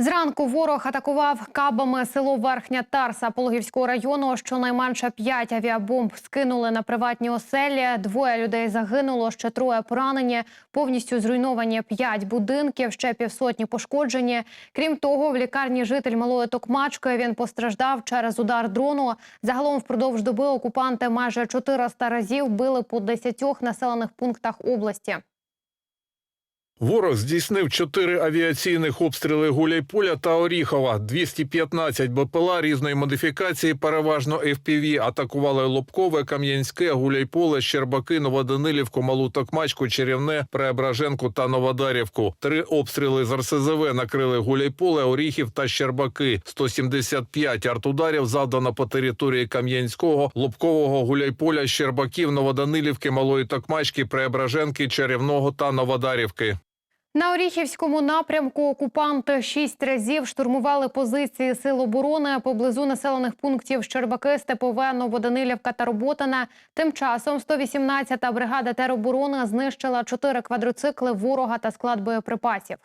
Зранку ворог атакував кабами село Верхня Тарса Пологівського району. Щонайменше п'ять авіабомб скинули на приватні оселі. Двоє людей загинуло, ще троє поранені. Повністю зруйновані п'ять будинків, ще півсотні пошкоджені. Крім того, в лікарні житель малої Токмачки він постраждав через удар дрону. Загалом впродовж доби окупанти майже 400 разів били по 10 населених пунктах області. Ворог здійснив чотири авіаційних обстріли Гуляйполя та Оріхова. 215 БПЛА різної модифікації, переважно FPV, атакували Лобкове, Кам'янське, Гуляйполе, Щербаки, Новоданилівку, Малу Токмачку, Черівне, Преображенку та Новодарівку. Три обстріли з РСЗВ накрили Гуляйполе, Оріхів та Щербаки. 175 артударів завдано по території Кам'янського, Лобкового, Гуляйполя, Щербаків, Новоданилівки, Малої Токмачки, Преображенки, Черівного та Новодарівки. На Оріхівському напрямку окупанти шість разів штурмували позиції сил оборони поблизу населених пунктів Щербаки, Степове, Новоданилівка та Роботина. Тим часом 118-та бригада тероборони знищила чотири квадроцикли ворога та склад боєприпасів.